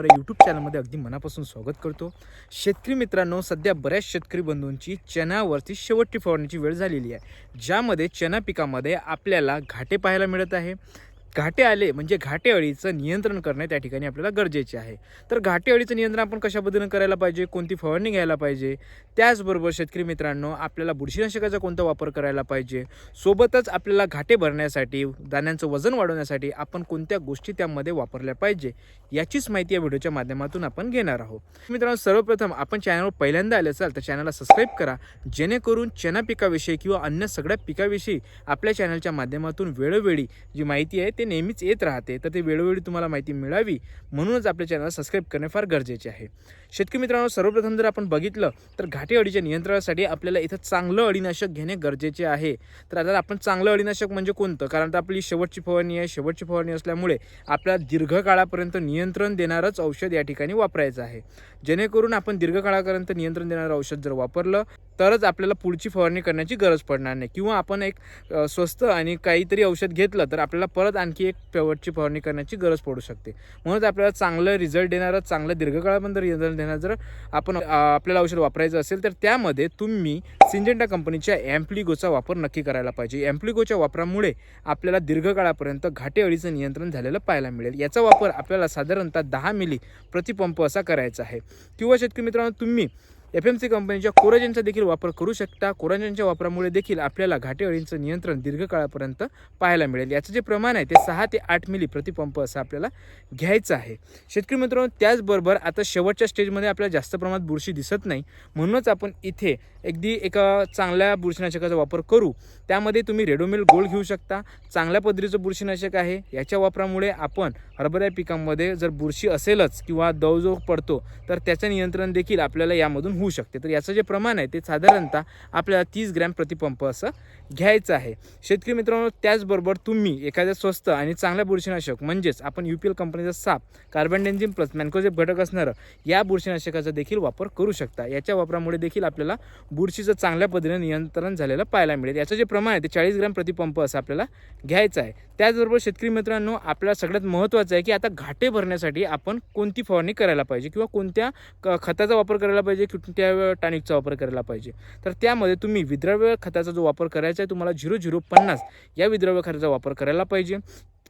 Farmer या YouTube चॅनलमध्ये अगदी मनापासून स्वागत करतो. शेतकरी मित्रांनो सध्या बऱ्याच शेतकरी बंधूंची चण्यावरती शेवटची फवारणीची वेळ झालेली आहे. ज्यामध्ये चना पिकामध्ये आपल्याला घाटे पाहायला मिळत आहे. घाटे आले म्हणजे घाटे अळीचं नियंत्रण करणे त्या ठिकाणी आपल्याला गरजेचे आहे. तर घाटे अळीचं नियंत्रण आपण कशा पद्धतीनं करायला पाहिजे? कोणती फवारणी घ्यायला पाहिजे? त्याचबरोबर शेतकरी मित्रांनो आपल्याला बुरशीनाशकाचा कोणता वापर करायला पाहिजे? सोबतच आपल्याला घाटे भरण्यासाठी दाण्यांचं वजन वाढवण्यासाठी आपण कोणत्या गोष्टी त्यामध्ये वापरल्या पाहिजे? याचीच माहिती या व्हिडिओच्या माध्यमातून आपण घेणार आहोत. मित्रांनो सर्वप्रथम आपण चॅनलवर पहिल्यांदा आले असाल तर चॅनलला सबस्क्राईब करा. जेणेकरून चना पिकाविषयी किंवा अन्य सगळ्या पिकाविषयी आपल्या चॅनलच्या माध्यमातून वेळोवेळी जी माहिती आहे ते नेहमीच येत राहते तर ते वेळोवेळी तुम्हाला माहिती मिळावी म्हणूनच आपल्या चॅनलला सबस्क्राईब करणे फार गरजेचे आहे. शेतकरी मित्रांनो सर्वप्रथम जर आपण बघितलं तर घाटे अळीच्या नियंत्रणासाठी आपल्याला इथं चांगलं अळीनाशक घेणे गरजेचे आहे. तर आता आपण चांगलं अळीनाशक म्हणजे कोणतं? कारण तर आपली शेवटची फवारणी आहे शेवटची फवारणी असल्यामुळे आपल्याला दीर्घकाळापर्यंत नियंत्रण देणारच औषध या ठिकाणी वापरायचं आहे. जेणेकरून आपण दीर्घकाळापर्यंत नियंत्रण देणारं औषध जर वापरलं तरच आपल्याला पुढची फवारणी करण्याची गरज पडणार नाही. किंवा आपण एक स्वस्त आणि काहीतरी औषध घेतलं तर आपल्याला परत आणखी एक शेवटची फवारणी करण्याची गरज पडू शकते. म्हणून आपल्याला चांगलं रिझल्ट देणारं चांगलं दीर्घकाळापर्यंत रिझल्ट देणारं जर आपण आपल्याला औषध वापरायचं असेल तर त्यामध्ये तुम्ही सिंजेंटा कंपनीच्या ॲम्प्लिगोचा वापर नक्की करायला पाहिजे. ॲम्प्लिगोच्या वापरामुळे आपल्याला दीर्घकाळापर्यंत घाटे अळीचं नियंत्रण झालेलं पाहायला मिळेल. याचा वापर आपल्याला साधारणतः दहा मिली प्रतिपंप असा करायचा आहे. किंवा शेतकरी मित्रांनो तुम्ही एफ एम सी कंपनीच्या कोराजेनचा देखील वापर करू शकता. कोराजेनच्या वापरामुळे देखील आपल्याला घाटे अळींचं नियंत्रण दीर्घकाळापर्यंत पाहायला मिळेल. याचं जे प्रमाण आहे ते सहा ते आठ मिली प्रतिपंप असं आपल्याला घ्यायचं आहे. शेतकरी मित्रांनो त्याचबरोबर आता शेवटच्या स्टेजमध्ये आपल्याला जास्त प्रमाणात बुरशी दिसत नाही. म्हणूनच आपण इथे अगदी एका चांगल्या बुरशीनाशकाचा वापर करू. त्यामध्ये तुम्ही रेडोमिल गोल्ड घेऊ शकता. चांगल्या पद्धतीचं बुरशीनाशक आहे. याच्या वापरामुळे आपण हरभरा पिकांमध्ये जर बुरशी असेलच किंवा दव जो पडतो तर त्याचं नियंत्रण देखील आपल्याला यामधून होऊ शकते. तर याचं जे प्रमाण आहे ते साधारणतः आपल्याला तीस ग्रॅम प्रतिपंप असं घ्यायचं आहे. शेतकरी मित्रांनो त्याचबरोबर तुम्ही एखाद्या स्वस्त आणि चांगल्या बुरशीनाशक म्हणजेच आपण यू पी एल कंपनीचा साप कार्बन कार्बनडेन्झिम प्लस मॅन्कोजेब घटक असणारं या बुरशीनाशकाचा देखील वापर करू शकता. याच्या वापरामुळे देखील आपल्याला बुरशीचं चांगल्या पद्धतीने नियंत्रण झालेलं पाहायला मिळेल. याचं जे प्रमाण आहे ते चाळीस ग्रॅम प्रतिपंप असं आपल्याला घ्यायचं आहे. त्याचबरोबर शेतकरी मित्रांनो आपल्याला सगळ्यात महत्त्वाचं आहे की आता घाटे भरण्यासाठी आपण कोणती फवारणी करायला पाहिजे किंवा कोणत्या क- खताचा वापर करायला पाहिजे त्या टॉनिकचा वापर करायला पाहिजे. तर त्यामध्ये तुम्ही विद्रव्य खताचा जो वापर करायचा आहे तुम्हाला झिरो झिरो पन्नास या विद्रव्य खताचा वापर करायला पाहिजे.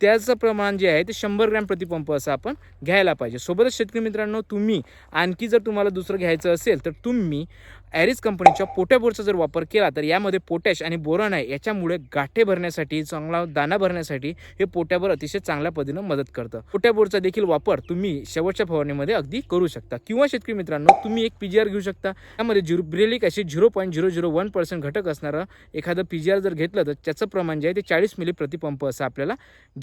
त्याचं प्रमाण जे आहे ते शंभर ग्रॅम प्रतिपंप असं आपण घ्यायला पाहिजे. सोबतच शेतकरी मित्रांनो तुम्ही आणखी जर तुम्हाला दुसरं घ्यायचं असेल तर तुम्ही ॲरिस कंपनीच्या पोटॅबोरचा जर वापर केला तर यामध्ये पोटॅश आणि बोरॉन आहे याच्यामुळे गाठे भरण्यासाठी चांगला दाना भरण्यासाठी हे पोटॅबोर अतिशय चांगल्या पद्धतीनं मदत करतं. पोटॅबोरचा देखील वापर तुम्ही शेवटच्या फवारणीमध्ये अगदी करू शकता. किंवा शेतकरी मित्रांनो तुम्ही एक पी जी आर घेऊ शकता. त्यामध्ये झिरो ब्रेलिक असे zero point zero zero one percent घटक असणारं एखादं पी जी आर जर घेतलं तर त्याचं प्रमाण जे आहे ते चाळीस मिली प्रतिपंप असं आपल्याला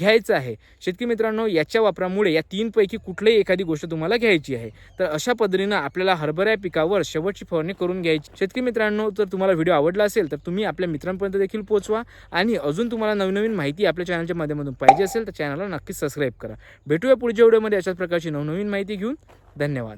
घ्यायचं आहे. शेतकरी मित्रांनो याच्या वापरामुळे या तीनपैकी कुठलीही एखादी गोष्ट तुम्हाला घ्यायची आहे. तर अशा पद्धतीनं आपल्याला हरभरा पिकावर शेवटची फवारणी करून घ्यायची. शेतकरी मित्रांनो जर तुम्हाला व्हिडिओ आवडला असेल तर तुम्ही आपल्या मित्रांपर्यंत देखील पोहोचवा. आणि अजून तुम्हाला नवनवीन माहिती आपल्या चॅनलच्या माध्यमातून पाहिजे असेल तर चॅनलला नक्कीच सबस्क्राईब करा. भेटूया पुढच्या व्हिडिओमध्ये अशाच प्रकारची नवनवीन माहिती घेऊन. धन्यवाद.